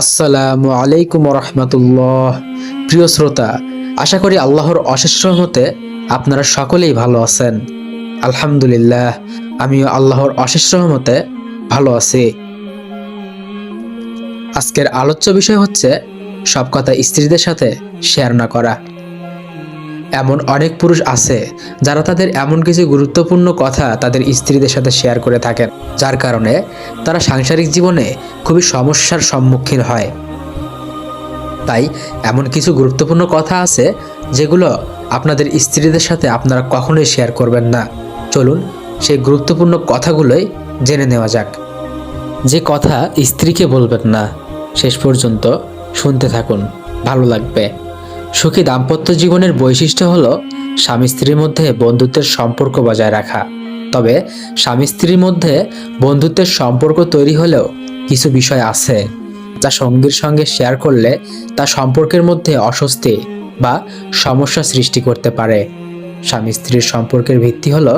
আসসালামু আলাইকুম রহমতুল্লাহ প্রিয় শ্রোতা, আশা করি আল্লাহর অশেষ রহমতে আপনারা সকলেই ভালো আছেন। আলহামদুলিল্লাহ, আমিও আল্লাহর অশেষ রহমতে ভালো আছি। আজকের আলোচ্য বিষয় হচ্ছে সব কথা স্ত্রীদের সাথে শেয়ার না করা। এমন অনেক পুরুষ আছে যারা তাদের এমন কিছু গুরুত্বপূর্ণ কথা তাদের স্ত্রীদের সাথে শেয়ার করে থাকেন, যার কারণে তারা সাংসারিক জীবনে খুবই সমস্যার সম্মুখীন হয়। তাই এমন কিছু গুরুত্বপূর্ণ কথা আছে যেগুলো আপনাদের স্ত্রীদের সাথে আপনারা কখনোই শেয়ার করবেন না। চলুন সেই গুরুত্বপূর্ণ কথাগুলোই জেনে নেওয়া যাক। যে কথা স্ত্রীকে বলবেন না, শেষ পর্যন্ত শুনতে থাকুন, ভালো লাগবে। সুখী দাম্পত্য জীবনের বৈশিষ্ট্য হলো স্বামী স্ত্রীর মধ্যে বন্ধুত্বের সম্পর্ক বজায় রাখা। তবে স্বামী স্ত্রীর মধ্যে বন্ধুত্বের সম্পর্ক তৈরি হলেও কিছু বিষয় আছে যা সঙ্গীর সঙ্গে শেয়ার করলে তা সম্পর্কের মধ্যে অস্বস্তি বা সমস্যা সৃষ্টি করতে পারে। স্বামী স্ত্রীর সম্পর্কের ভিত্তি হলো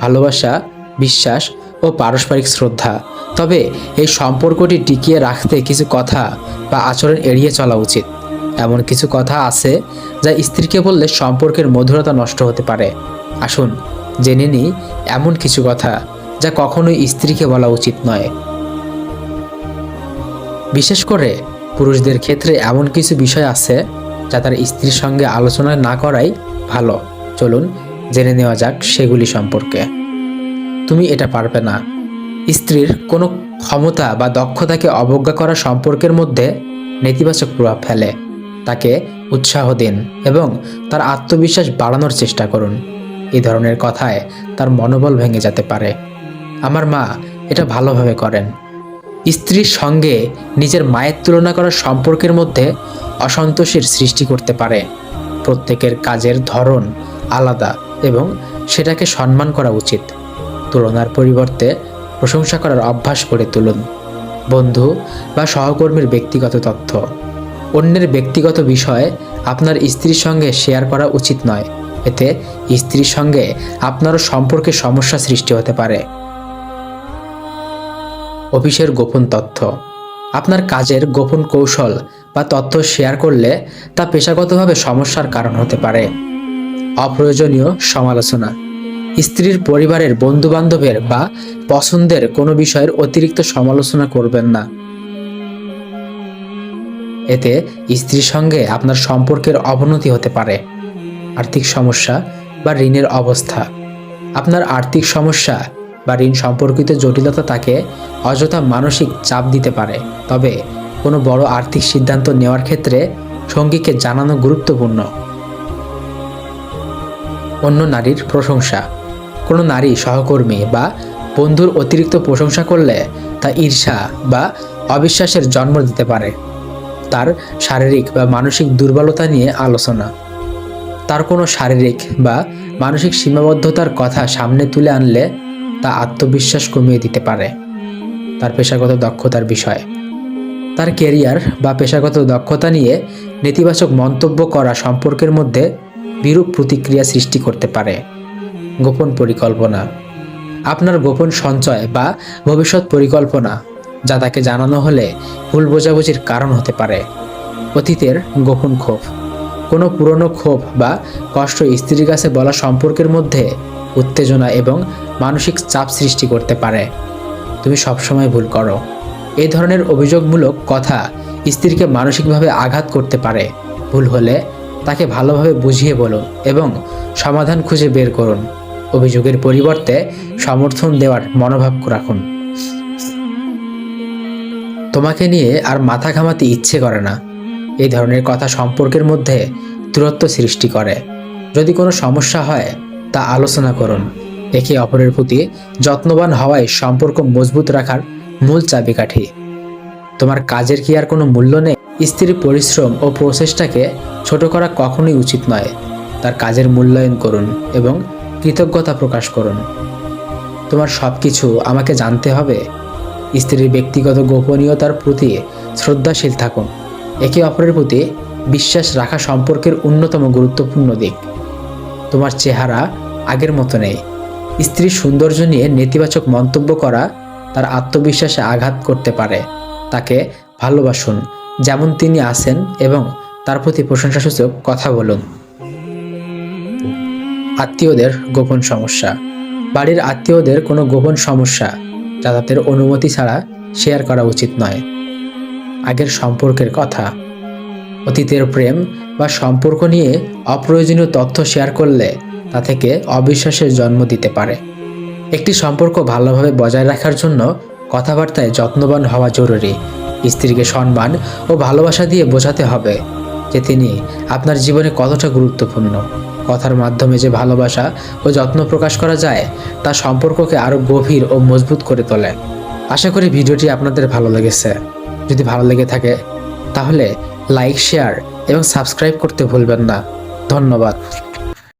ভালোবাসা, বিশ্বাস ও পারস্পরিক শ্রদ্ধা। তবে এই সম্পর্কটি টিকিয়ে রাখতে কিছু কথা বা আচরণ এড়িয়ে চলা উচিত। এমন কিছু কথা আছে যা স্ত্রীকে বললে সম্পর্কের মধুরতা নষ্ট হতে পারে। আসুন, জেনে নিই এমন কিছু কথা যা কখনোই স্ত্রীকে বলা উচিত নয়। বিশেষ করে পুরুষদের ক্ষেত্রে এমন কিছু বিষয় আছে যা তার স্ত্রীর সঙ্গে আলোচনা না করাই ভালো। চলুন, জেনে নেওয়া যাক সেগুলি সম্পর্কে। তুমি এটা পারবে না। স্ত্রীর কোনো ক্ষমতা বা দক্ষতাকে অবজ্ঞা করা সম্পর্কের মধ্যে নেতিবাচক প্রভাব ফেলে। তাকে উৎসাহ দিন এবং তার আত্মবিশ্বাস বাড়ানোর চেষ্টা করুন। এই ধরনের কথায় তার মনোবল ভেঙে যেতে পারে। আমার মা এটা ভালোভাবে করেন। স্ত্রীর সঙ্গে নিজের মায়ের তুলনা করার সম্পর্কের মধ্যে অসন্তোষের সৃষ্টি করতে পারে। প্রত্যেকের কাজের ধরন আলাদা এবং সেটাকে সম্মান করা উচিত। তুলনার পরিবর্তে প্রশংসা করার অভ্যাস করে তুলুন। বন্ধু বা সহকর্মীর ব্যক্তিগত তথ্য। অন্যের ব্যক্তিগত বিষয় আপনার স্ত্রীর সঙ্গে শেয়ার করা উচিত নয়। এতে স্ত্রীর সঙ্গে আপনারও সম্পর্কে সমস্যা সৃষ্টি হতে পারে। অফিসের গোপন তথ্য। আপনার কাজের গোপন কৌশল বা তথ্য শেয়ার করলে তা পেশাগতভাবে সমস্যার কারণ হতে পারে। অপ্রয়োজনীয় সমালোচনা। স্ত্রীর পরিবারের বন্ধুবান্ধবের বা পছন্দের কোনো বিষয়ের অতিরিক্ত সমালোচনা করবেন না। এতে স্ত্রীর সঙ্গে আপনার সম্পর্কের অবনতি হতে পারে। আর্থিক সমস্যা বা ঋণের অবস্থা। আপনার আর্থিক সমস্যা বা ঋণ সম্পর্কিত জটিলতা তাকে অযথা মানসিক চাপ দিতে পারে। তবে কোনো বড় আর্থিক সিদ্ধান্ত নেওয়ার ক্ষেত্রে সঙ্গীকে জানানো গুরুত্বপূর্ণ। অন্য নারীর প্রশংসা। কোনো নারী সহকর্মী বা বন্ধুর অতিরিক্ত প্রশংসা করলে তা ঈর্ষা বা অবিশ্বাসের জন্ম দিতে পারে। তার শারীরিক বা মানসিক দুর্বলতা নিয়ে আলোচনা। তার কোনো শারীরিক বা মানসিক সীমাবদ্ধতার কথা সামনে তুলে আনলে তা আত্মবিশ্বাস কমিয়ে দিতে পারে। তার পেশাগত দক্ষতার বিষয়। তার কেরিয়ার বা পেশাগত দক্ষতা নিয়ে নেতিবাচক মন্তব্য করা সম্পর্কের মধ্যে বিরূপ প্রতিক্রিয়া সৃষ্টি করতে পারে। গোপন পরিকল্পনা। আপনার গোপন সঞ্চয় বা ভবিষ্যৎ পরিকল্পনা যা তাকে জানানো হলে ভুল বোঝাবুঝির কারণ হতে পারে। অতীতের গোপন ক্ষোভ। কোনো পুরনো ক্ষোভ বা কষ্ট স্ত্রীর কাছে বলা সম্পর্কের মধ্যে উত্তেজনা এবং মানসিক চাপ সৃষ্টি করতে পারে। তুমি সবসময় ভুল করো। এই ধরনের অভিযোগমূলক কথা স্ত্রীকে মানসিকভাবে আঘাত করতে পারে। ভুল হলে তাকে ভালোভাবে বুঝিয়ে বলুন এবং সমাধান খুঁজে বের করুন। অভিযোগের পরিবর্তে সমর্থন দেওয়ার মনোভাব রাখুন। তোমাকে নিয়ে আর মাথা ঘামাতে ইচ্ছে করে না। এই ধরনের কথা সম্পর্কের মধ্যে দূরত্ব সৃষ্টি করে। যদি কোনো সমস্যা হয়, তা আলোচনা করুন। একে অপরের প্রতি যত্নবান হওয়ায় সম্পর্ক মজবুত রাখার মূল চাবিকাঠি। তোমার কাজের কি আর কোনো মূল্য নেই? স্ত্রীর পরিশ্রম ও প্রচেষ্টাকে ছোট করা কখনোই উচিত নয়। তার কাজের মূল্যায়ন করুন এবং কৃতজ্ঞতা প্রকাশ করুন। তোমার সব কিছু আমাকে জানতে হবে? স্ত্রীর ব্যক্তিগত গোপনীয়তার প্রতি শ্রদ্ধাশীল থাকুন। একে অপরের প্রতি বিশ্বাস রাখা সম্পর্কের অন্যতম গুরুত্বপূর্ণ দিক। তোমার চেহারা আগের মতো নেই। স্ত্রীর সৌন্দর্য নিয়ে নেতিবাচক মন্তব্য করা তার আত্মবিশ্বাসে আঘাত করতে পারে। তাকে ভালোবাসুন, যেমন তিনি আছেন, এবং তার প্রতি প্রশংসাসূচক কথা বলুন। আত্মীয়দের গোপন সমস্যা। বাড়ির আত্মীয়দের কোনো গোপন সমস্যা তাদের অনুমতি ছাড়া শেয়ার করা উচিত নয়। আগের সম্পর্কের কথা। অতীতের প্রেম বা সম্পর্ক নিয়ে অপ্রয়োজনীয় তথ্য শেয়ার করলে তা থেকে অবিশ্বাসের জন্ম দিতে পারে। একটি সম্পর্ক ভালোভাবে বজায় রাখার জন্য কথাবার্তায় যত্নবান হওয়া জরুরি। স্ত্রীকে সম্মান ও ভালোবাসা দিয়ে বোঝাতে হবে যে তিনি আপনার জীবনে কতটা গুরুত্বপূর্ণ। কথার মাধ্যমে যে ভালোবাসা ও যত্ন প্রকাশ করা যায়, তা সম্পর্ককে আরও গভীর ও মজবুত করে তোলে। আশা করি ভিডিওটি আপনাদের ভালো লেগেছে। যদি ভালো লেগে থাকে, তাহলে লাইক, শেয়ার এবং সাবস্ক্রাইব করতে ভুলবেন না। ধন্যবাদ।